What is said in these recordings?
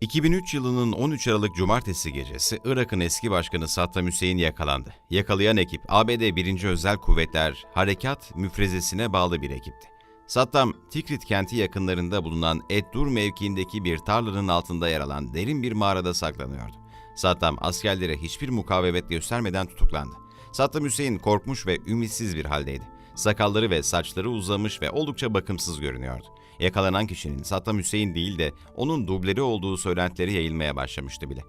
2003 yılının 13 Aralık Cumartesi gecesi Irak'ın eski başkanı Saddam Hüseyin yakalandı. Yakalayan ekip ABD 1. Özel Kuvvetler Harekat Müfrezesi'ne bağlı bir ekipti. Saddam, Tikrit kenti yakınlarında bulunan Eddur mevkiindeki bir tarlanın altında yer alan derin bir mağarada saklanıyordu. Saddam askerlere hiçbir mukavemet göstermeden tutuklandı. Saddam Hüseyin korkmuş ve ümitsiz bir haldeydi. Sakalları ve saçları uzamış ve oldukça bakımsız görünüyordu. Yakalanan kişinin Saddam Hüseyin değil de onun dubleri olduğu söylentileri yayılmaya başlamıştı bile.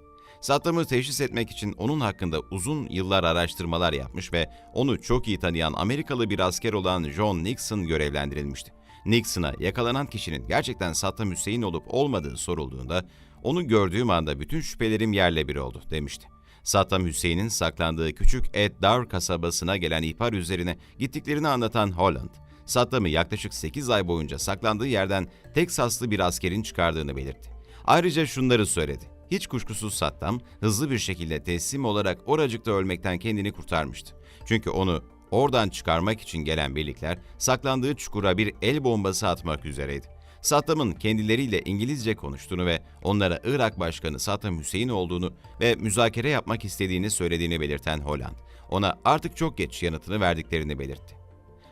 Saddam'ı teşhis etmek için onun hakkında uzun yıllar araştırmalar yapmış ve onu çok iyi tanıyan Amerikalı bir asker olan John Nixon görevlendirilmişti. Nixon'a yakalanan kişinin gerçekten Saddam Hüseyin olup olmadığı sorulduğunda onu gördüğüm anda bütün şüphelerim yerle bir oldu demişti. Saddam Hüseyin'in saklandığı küçük Ed Dar kasabasına gelen ihbar üzerine gittiklerini anlatan Holland, Saddam'ı yaklaşık 8 ay boyunca saklandığı yerden Teksaslı bir askerin çıkardığını belirtti. Ayrıca şunları söyledi. Hiç kuşkusuz Saddam hızlı bir şekilde teslim olarak oracıkta ölmekten kendini kurtarmıştı. Çünkü onu oradan çıkarmak için gelen birlikler saklandığı çukura bir el bombası atmak üzereydi. Saddam'ın kendileriyle İngilizce konuştuğunu ve onlara Irak Başkanı Saddam Hüseyin olduğunu ve müzakere yapmak istediğini söylediğini belirten Holland, ona artık çok geç yanıtını verdiklerini belirtti.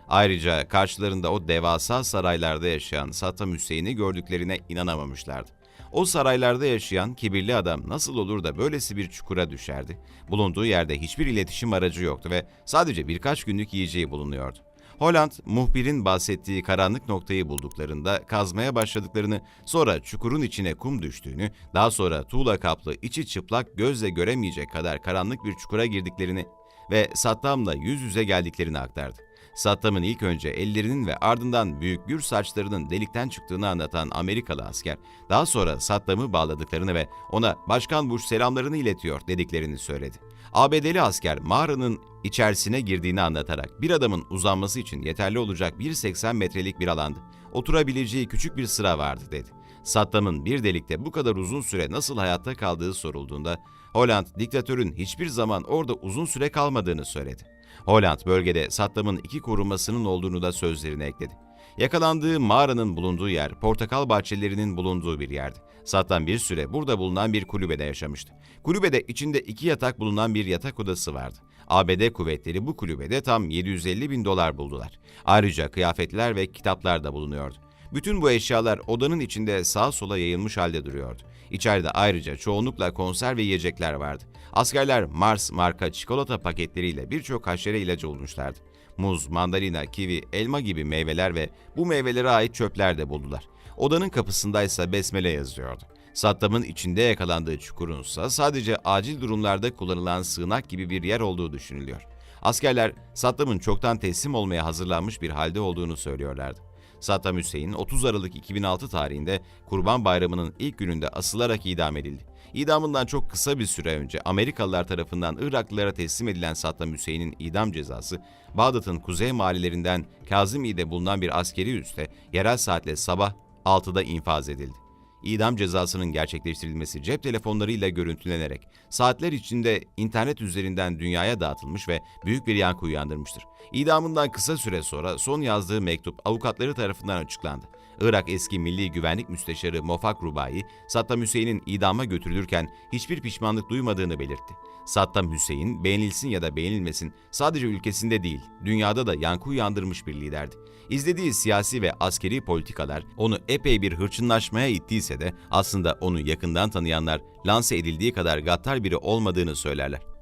Ayrıca karşılarında o devasa saraylarda yaşayan Saddam Hüseyin'i gördüklerine inanamamışlardı. O saraylarda yaşayan kibirli adam nasıl olur da böylesi bir çukura düşerdi? Bulunduğu yerde hiçbir iletişim aracı yoktu ve sadece birkaç günlük yiyeceği bulunuyordu. Holland, muhbirin bahsettiği karanlık noktayı bulduklarında kazmaya başladıklarını, sonra çukurun içine kum düştüğünü, daha sonra tuğla kaplı, içi çıplak, gözle göremeyecek kadar karanlık bir çukura girdiklerini ve Saddam'la yüz yüze geldiklerini aktardı. Saddam'ın ilk önce ellerinin ve ardından büyük gür saçlarının delikten çıktığını anlatan Amerikalı asker, daha sonra Saddam'ı bağladıklarını ve ona Başkan Bush selamlarını iletiyor dediklerini söyledi. ABD'li asker mağaranın içerisine girdiğini anlatarak bir adamın uzanması için yeterli olacak 1.80 metrelik bir alandı. Oturabileceği küçük bir sıra vardı dedi. Saddam'ın bir delikte bu kadar uzun süre nasıl hayatta kaldığı sorulduğunda Holland diktatörün hiçbir zaman orada uzun süre kalmadığını söyledi. Holland bölgede Saddam'ın iki korumasının olduğunu da sözlerine ekledi. Yakalandığı mağaranın bulunduğu yer portakal bahçelerinin bulunduğu bir yerdi. Saddam bir süre burada bulunan bir kulübede yaşamıştı. Kulübede içinde iki yatak bulunan bir yatak odası vardı. ABD kuvvetleri bu kulübede tam 750 bin dolar buldular. Ayrıca kıyafetler ve kitaplar da bulunuyordu. Bütün bu eşyalar odanın içinde sağa sola yayılmış halde duruyordu. İçeride ayrıca çoğunlukla konserve yiyecekler vardı. Askerler Mars marka çikolata paketleriyle birçok haşere ilacı olmuşlardı. Muz, mandalina, kivi, elma gibi meyveler ve bu meyvelere ait çöpler de buldular. Odanın kapısındaysa besmele yazıyordu. Saddam'ın içinde yakalandığı çukurunsa sadece acil durumlarda kullanılan sığınak gibi bir yer olduğu düşünülüyor. Askerler Saddam'ın çoktan teslim olmaya hazırlanmış bir halde olduğunu söylüyorlardı. Saddam Hüseyin 30 Aralık 2006 tarihinde Kurban Bayramı'nın ilk gününde asılarak idam edildi. İdamından çok kısa bir süre önce Amerikalılar tarafından Iraklılara teslim edilen Saddam Hüseyin'in idam cezası, Bağdat'ın kuzey mahallelerinden Kazimiye'de bulunan bir askeri üste yerel saatle sabah 6'da infaz edildi. İdam cezasının gerçekleştirilmesi cep telefonlarıyla görüntülenerek saatler içinde internet üzerinden dünyaya dağıtılmış ve büyük bir yankı uyandırmıştır. İdamından kısa süre sonra son yazdığı mektup avukatları tarafından açıklandı. Irak eski Milli Güvenlik Müsteşarı Mofak Rubai, Saddam Hüseyin'in idama götürülürken hiçbir pişmanlık duymadığını belirtti. Saddam Hüseyin, beğenilsin ya da beğenilmesin sadece ülkesinde değil, dünyada da yankı uyandırmış bir liderdi. İzlediği siyasi ve askeri politikalar onu epey bir hırçınlaşmaya ittiyse de aslında onu yakından tanıyanlar lanse edildiği kadar gaddar biri olmadığını söylerler.